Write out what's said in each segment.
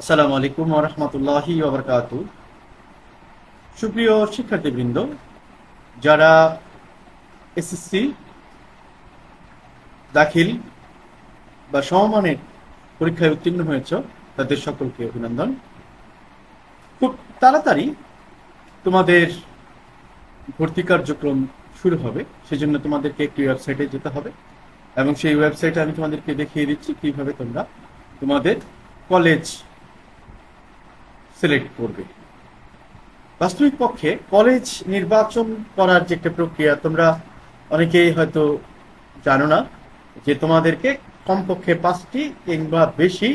আসসালামু আলাইকুম রহমতুল্লাহি ওবরকাত সুপ্রিয় শিক্ষার্থীবৃন্দ, যারা এসএসসি দাখিল বা সমমানের পরীক্ষায় উত্তীর্ণ হয়েছ, তাদের সকলকে অভিনন্দন। খুব তাড়াতাড়ি তোমাদের ভর্তি কার্যক্রম শুরু হবে, সেজন্য তোমাদেরকে একটি ওয়েবসাইটে যেতে হবে এবং সেই ওয়েবসাইটে আমি তোমাদেরকে দেখিয়ে দিচ্ছি কীভাবে তোমরা তোমাদের কলেজ সিলেক্ট করবে। বাস্তবিক পক্ষে কলেজ নির্বাচন করার যে একটা প্রক্রিয়া, তোমরা অনেকেই হয়তো জানো না যে তোমাদেরকে কমপক্ষে পাঁচটি কিংবা বেশি,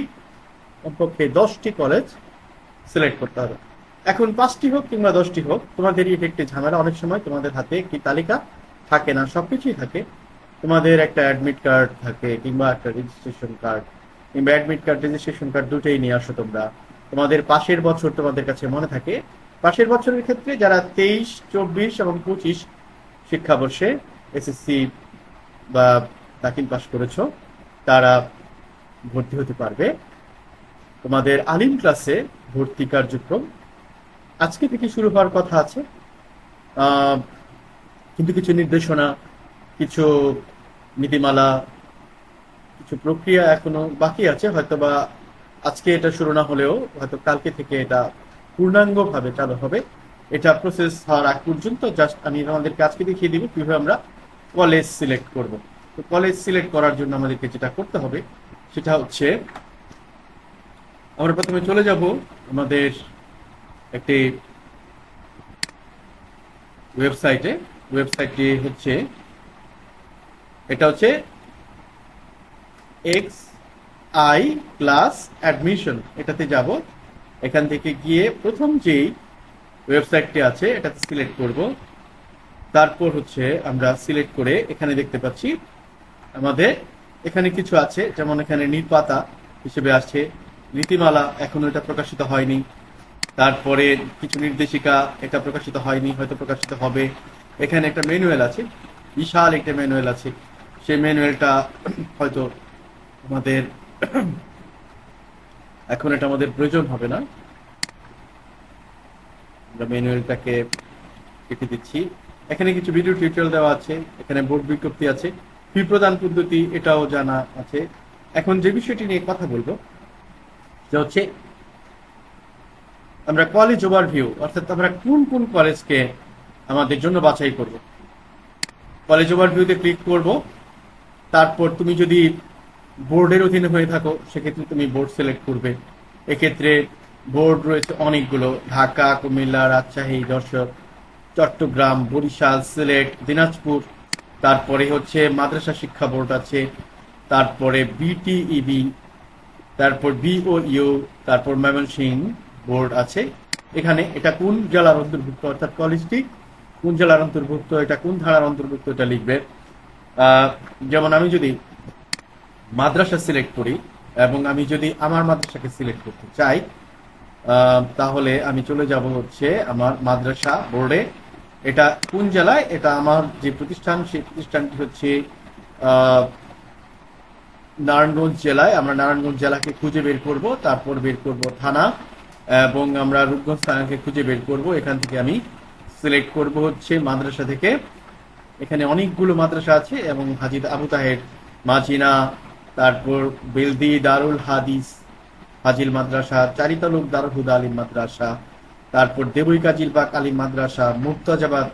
কমপক্ষে দশটি কলেজ সিলেক্ট করতে হবে। এখন পাঁচটি হোক কিংবা দশটি হোক, তোমাদের এটা একটি ঝামেলা। অনেক সময় তোমাদের হাতে একটি তালিকা থাকে না, সবকিছুই থাকে। তোমাদের একটা অ্যাডমিট কার্ড থাকে কিংবা একটা রেজিস্ট্রেশন কার্ড কিংবা অ্যাডমিট কার্ড রেজিস্ট্রেশন কার্ড দুটোই নিয়ে আসো তোমরা। তোমাদের পাশের বছর তোমাদের কাছে মনে থাকে, পাশের বছরের ক্ষেত্রে যারা তেইশ, চব্বিশ এবং পঁচিশ শিক্ষাবর্ষে এসএসসি বা দাখিল পাশ করেছ, তারা ভর্তি হতে পারবে। তোমাদের আলিম ক্লাসে ভর্তি কার্যক্রম আজকে থেকে শুরু হওয়ার কথা আছে। কিন্তু কিছু নির্দেশনা, কিছু নীতিমালা, কিছু প্রক্রিয়া এখনও বাকি আছে, হয়তোবা আজকে এটা শুরু না হলেও হয়তো কালকে থেকে এটা পূর্ণাঙ্গ ভাবে চালু হবে। এটা প্রসেস হওয়ার আগ পর্যন্ত জাস্ট আমি আমাদেরকে আজকে দেখিয়ে দিব কীভাবে আমরা কলেজ সিলেক্ট করব। তো কলেজ সিলেক্ট করার জন্য আমাদেরকে যেটা করতে হবে, সেটা হচ্ছে আমরা প্রথমে চলে যাব আমাদের একটি ওয়েবসাইটে ওয়েবসাইটটি হচ্ছে, এটা হচ্ছে এক্স আই ক্লাস অ্যাডমিশন এটাতে যাব। এখান থেকে গিয়ে প্রথম যেই ওয়েবসাইটটি আছে, এটাতে সিলেক্ট করব। তারপর হচ্ছে আমরা সিলেক্ট করে এখানে দেখতে পাচ্ছি, আমাদের এখানে কিছু আছে, যেমন এখানে নির্পাতা হিসেবে আসছে, নীতিমালা এখনও এটা প্রকাশিত হয়নি। তারপরে কিছু নির্দেশিকা এটা প্রকাশিত হয়নি, হয়তো প্রকাশিত হবে। এখানে একটা ম্যানুয়াল আছে, বিশাল একটা ম্যানুয়াল আছে। সেই ম্যানুয়ালটা হয়তো আমাদের এখন এটা আমাদের প্রয়োজন হবে না। আমরা ম্যানুয়ালটাকে কেটে দিচ্ছি। এখানে কিছু ভিডিও টিউটোরিয়াল দেওয়া আছে, এখানে বোর্ড বিজ্ঞপ্তি আছে ফি প্রদান পদ্ধতি এটাও জানা আছে। এখন যে বিষয়টি নিয়ে কথা বলব যে হচ্ছে আমরা কলেজ ওভারভিউ অর্থাৎ আমরা কোন কোন কলেজকে আমাদের জন্য বাছাই করব। কলেজ ওভারভিউতে ক্লিক করব, তারপর তুমি যদি বোর্ডের অধীনে হয়ে থাকো, সেক্ষেত্রে তুমি বোর্ড সিলেক্ট করবে। এক্ষেত্রে বোর্ড রয়েছে অনেকগুলো, ঢাকা, কুমিল্লা, রাজশাহী, যশোর, চট্টগ্রাম, বরিশাল, সিলেট, দিনাজপুর, তারপরে হচ্ছে মাদ্রাসা শিক্ষা বোর্ড আছে, তারপরে বিটিইবি তারপর বিওইউ তারপর ময়মনসিংহ বোর্ড আছে। এখানে এটা কোন জেলার অন্তর্ভুক্ত? অর্থাৎ কলেজটি কোন জেলার অন্তর্ভুক্ত? এটা কোন ধারার অন্তর্ভুক্ত? এটা লিখবে। যেমন আমি যদি মাদ্রাসা সিলেক্ট করি এবং আমি যদি আমার মাদ্রাসাকে সিলেক্ট করতে চাই তাহলে আমি চলে যাব হচ্ছে আমার মাদ্রাসা বোর্ডে। এটা কোন জেলায়? এটা আমার যে প্রতিষ্ঠান, সেই প্রতিষ্ঠানটি হচ্ছে নারায়ণগঞ্জ জেলায়। আমরা নারায়ণগঞ্জ জেলাকে খুঁজে বের করব, তারপর বের করব থানা এবং আমরা রূপগঞ্জ থানাকে খুঁজে বের করব। এখান থেকে আমি সিলেক্ট করব হচ্ছে মাদ্রাসা থেকে। এখানে অনেকগুলো মাদ্রাসা আছে এবং হাজিদ আবু তাহের, মাজিনা তারপর বেলদি দারুল হাদিস, হাজিল মাদ্রাসা, চারিতালুক দারুল হুদা আলিম মাদ্রাসা, তারপর দেবই কাজিল বাক আলিম মাদ্রাসা মুক্তাজাবাদ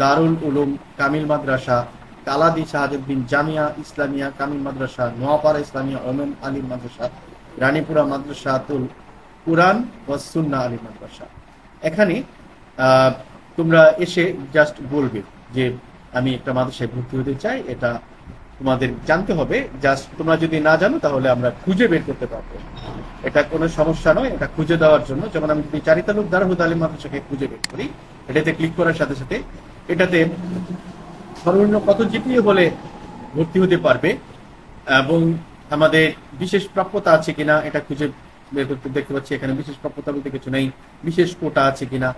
দারুল উলুম কামিল মাদ্রাসা, কালাদি শাহাজুদ্দিন জামিয়া ইসলামিয়া কামিল মাদ্রাসা, নোয়াপাড়া ইসলামিয়া ওমেন আলিম মাদ্রাসা, রানীপুরা মাদ্রাসা তুল কুরআন ও সুন্না আলিম মাদ্রাসা। এখানে তোমরা এসে জাস্ট বলবে যে আমি একটা মাদ্রাসায় ভর্তি হতে চাই, এটা তোমাদের জানতে হবে জাস্ট তোমরা যদি না জানো, তাহলে আমরা খুঁজে বের করতে পারব। এটা কোনো সমস্যা নয়, এটা খুঁজে দেওয়ার জন্য। যেমন আমি যদি চারিতালুক দারহুদ আলিম মাদ্রাসাকে খুঁজে বের করি, এটাতে ক্লিক করার সাথে সাথে এটাতে সর্বনিম্ন কত জিপিএ হলে ভর্তি হতে পারবে, এবং আমাদের বিশেষ প্রাপ্যতা আছে কিনা, এটা খুঁজে বের করতে দেখতে পাচ্ছি, এখানে বিশেষ প্রাপ্যতা বলতে কিছু নেই, বিশেষ কোটা আছে কিনা।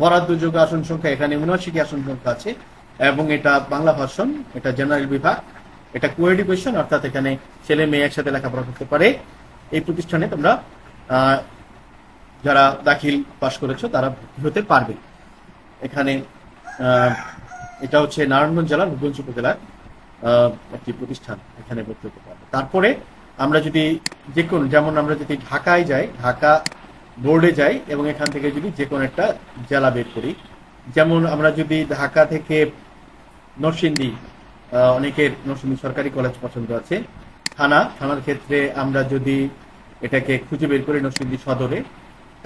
বরাদ্দযোগ্য আসন সংখ্যা, এখানে উনআশিটি আসন সংখ্যা আছে, এবং এটা বাংলা ভাষণ এটা জেনারেল বিভাগ। এটা কো এডুকেশন অর্থাৎ এখানে ছেলে মেয়ে একসাথে লেখাপড়া করতে পারে। এই প্রতিষ্ঠানে তোমরা যারা দাখিল পাশ করেছ, তারা ভর্তি হতে পারবে। এখানে এটা হচ্ছে নারায়ণগঞ্জ জেলার রূপগঞ্জ উপজেলার একটি প্রতিষ্ঠান। এখানে ভর্তি হতে পারবে। তারপরে আমরা যদি যে কোনো, যেমন আমরা যদি ঢাকায় যাই, ঢাকা বোর্ডে যাই, এবং এখান থেকে যদি যে কোনো একটা জেলা বের করি। যেমন আমরা যদি ঢাকা থেকে নরসিংদী অনেকের নরসিংদী সরকারি কলেজ পছন্দ আছে। থানা, থানার ক্ষেত্রে আমরা যদি এটাকে খুঁজে বের করি নরসিংদী সদরে,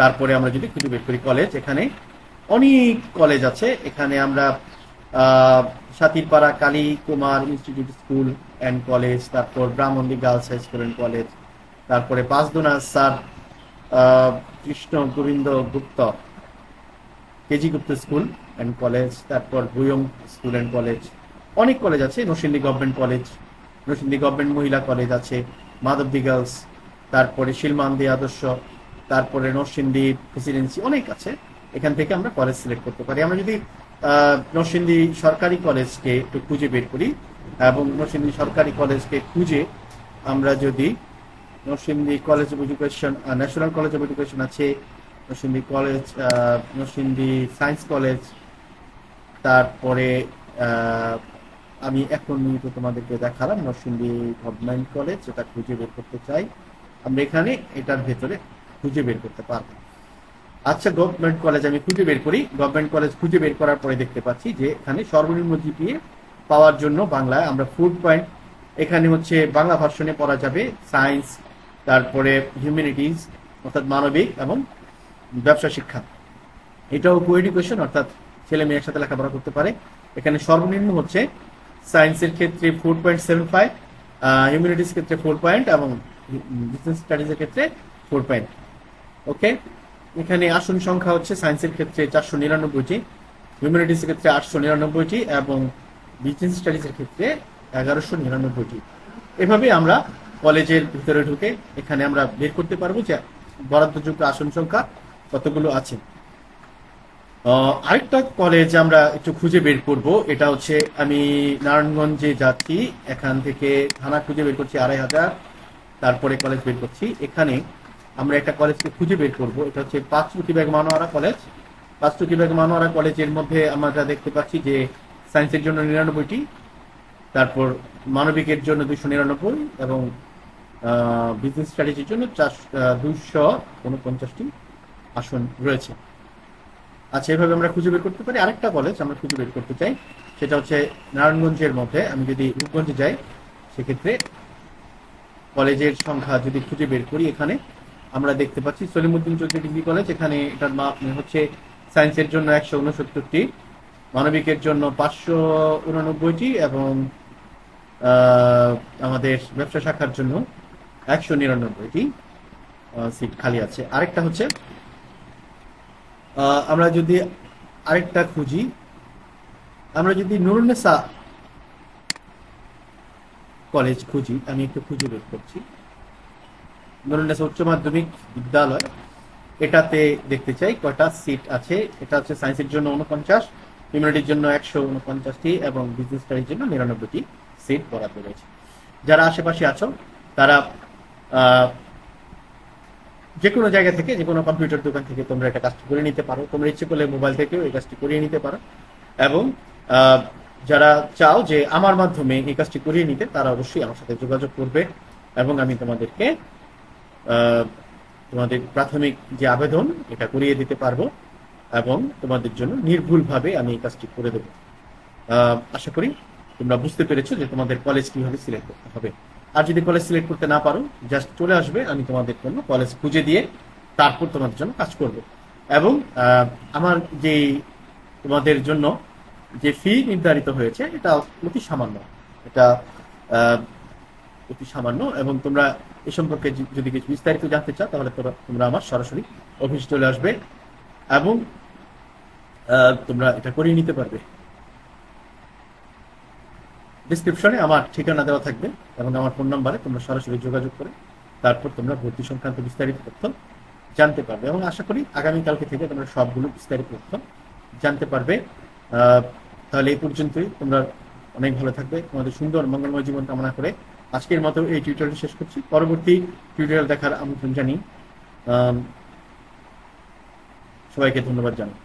তারপরে আমরা যদি খুঁজে বের করি কলেজ এখানে অনেক কলেজ আছে। এখানে আমরা Satirpara Kali Kumar institute school and college তারপর Brahmani girls high school and college তারপরে Panchdona sir Krishna Gobinda Gupta, KG Gupta school and college তারপর ভুয়ং স্কুল অ্যান্ড কলেজ অনেক কলেজ আছে Narsingdi government college Narsingdi government মহিলা college আছে Madhabdi girls তারপরে শিলমান্দি আদর্শ তারপরে নরসিংদী প্রেসিডেন্সি অনেক আছে এখান থেকে আমরা কলেজ সিলেক্ট করতে পারি। আমরা যদি আহ, নরসিংদী সরকারি কলেজকে একটু খুঁজে বের করি এবং নরসিংদী সরকারি কলেজকে খুঁজে আমরা যদি Narsingdi college of education national college of education আছে Narsingdi college uh, Narsingdi science college তারপরে আমি এখন তো তোমাদেরকে দেখালাম নরসিংদী গভর্নমেন্ট কলেজ যেটা খুঁজে বের করতে চাই। আমরা এখানে এটার ভেতরে খুঁজে বের করতে পারব। আচ্ছা গভর্নমেন্ট কলেজ আমি খুঁজে বের করি। গভর্নমেন্ট কলেজ খুঁজে বের করার পরে দেখতে পাচ্ছি যে এখানে সর্বনিম্ন জিপিএ পাওয়ার জন্য বাংলায় আমরা ফুড পয়েন্ট এখানে হচ্ছে বাংলা ভার্সনে পড়া যাবে সায়েন্স তারপরে হিউম্যানিটিজ অর্থাৎ মানবিক এবং ব্যবসা শিক্ষা। এটাও কো এডুকেশন অর্থাৎ ছেলে মেয়ের সাথে লেখাপড়া করতে পারে। এখানে সর্বনিম্ন হচ্ছে সায়েন্সের ক্ষেত্রে four point seven five humanities ক্ষেত্রে ফোর পয়েন্ট এবং বিজনেস স্টাডিজের ক্ষেত্রে ফোর পয়েন্ট ওকে এখানে আসন সংখ্যা হচ্ছে সায়েন্সের ক্ষেত্রে চারশো নিরানব্বইটি হিউম্যানিটিসের ক্ষেত্রে আটশো নিরানব্বইটি এবং বিজনেস স্টাডিজের ক্ষেত্রে এগারোশো নিরানব্বইটি। এভাবে আমরা কলেজের ভিতরে ঢুকে এখানে আমরা বের করতে পারব যে বরাদ্দযোগ্য আসন সংখ্যা কতগুলো আছে। আরেকটা কলেজ আমরা একটু খুঁজে বের করব। এটা হচ্ছে আমি নারায়ণগঞ্জে যাচ্ছি, এখান থেকে থানা খুঁজে বের করছি আড়াই হাজার, তারপরে কলেজ বের করছি। এখানে আমরা একটা কলেজকে খুঁজে বের করব, এটা হচ্ছে পাঁচরুকি ব্যাগ মানোয়ারা কলেজ পাঁচরুকি ব্যাগ মানোয়ারা কলেজের মধ্যে আমরা দেখতে পাচ্ছি যে সায়েন্সের জন্য নিরানব্বইটি, তারপর মানবিকের জন্য দুইশো নিরানব্বই এবং বিজনেস স্ট্র্যাটেজির জন্য চার দুইশো উনপঞ্চাশটি আসন রয়েছে। আচ্ছা এভাবে আমরা খুঁজে বের করতে পারি। আরেকটা কলেজ আমরা খুঁজে বের করতে চাই, সেটা হচ্ছে নারায়ণগঞ্জের মধ্যে। আমি যদি রূপগঞ্জে যাই, সেক্ষেত্রে কলেজের সংখ্যা যদি খুঁজে বের করি এখানে, আমরা দেখতে পাচ্ছি সলিমুদ্দিন চৌধুরী ডিগ্রি কলেজ, এখানে এটার মা হচ্ছে সায়েন্সের জন্য একশো উনসত্তরটি, মানবিকের জন্য পাঁচশো উনানব্বইটি এবং আমাদের ব্যবসা শাখার জন্য একশো নিরানব্বইটি সিট খালি আছে। আরেকটা হচ্ছে আমরা যদি আরেকটা খুঁজি, আমরা যদি নুরুন্নেসা কলেজ খুঁজি, আমি একটু খুঁজে বের করছি। নুরুন্নেসা উচ্চ মাধ্যমিক বিদ্যালয়, এটাতে দেখতে চাই কয়টা সিট আছে। এটা হচ্ছে সায়েন্সের জন্য উনপঞ্চাশ হিউম্যানিটির জন্য একশো উনপঞ্চাশটি এবং বিজনেস স্টাডির জন্য নিরানব্বইটি সিট বরাদ্দ রয়েছে। যারা আশেপাশে আছো, তারা যে কোনো জায়গা থেকে যে কোনো কম্পিউটার দোকান থেকে তোমরা এটা কাজটি করে নিতে পারো। তোমরা ইচ্ছে করলে মোবাইল থেকেও এই কাজটি করিয়ে নিতে পারো। এবং যারা চাও যে আমার মাধ্যমে এই কাজটি করিয়ে নিতে, তারা অবশ্যই আমার সাথে যোগাযোগ করবে এবং আমি তোমাদেরকে তোমাদের প্রাথমিক যে আবেদন, এটা করিয়ে দিতে পারব এবং তোমাদের জন্য নির্ভুলভাবে আমি এই কাজটি করে দেবো। আশা করি তোমরা বুঝতে পেরেছ যে তোমাদের কলেজ কীভাবে সিলেক্ট করতে হবে। আর যদি কলেজ সিলেক্ট করতে না পারো জাস্ট চলে আসবে, আমি তোমাদের জন্য কলেজ খুঁজে দিয়ে তারপর তোমাদের জন্য কাজ করব। এবং আমার যে তোমাদের জন্য যে ফি নির্ধারিত হয়েছে, এটা অতি সামান্য। এটা অতি সামান্য এবং তোমরা এ সম্পর্কে যদি- কিছু বিস্তারিত জানতে চাও, তাহলে তোমরা আমার সরাসরি অফিস চলে আসবে এবং তোমরা এটা করিয়ে নিতে পারবে। ডিসক্রিপশনে আমার ঠিকানা দেওয়া থাকবে এবং আমার ফোন নাম্বারে তোমরা সরাসরি যোগাযোগ করে তারপর তোমরা ভর্তি সংক্রান্ত বিস্তারিত তথ্য জানতে পারবে এবং আশা করি আগামীকালকে থেকে তোমরা সবগুলো বিস্তারিত তথ্য জানতে পারবে। তাহলে এই পর্যন্তই। তোমরা অনেক ভালো থাকবে। তোমাদের সুন্দর মঙ্গলময় জীবন কামনা করে আজকের মতো এই টিউটোরিয়াল শেষ করছি। পরবর্তী টিউটোরিয়াল দেখার আমন্ত্রণ জানি সবাইকে ধন্যবাদ জানাই।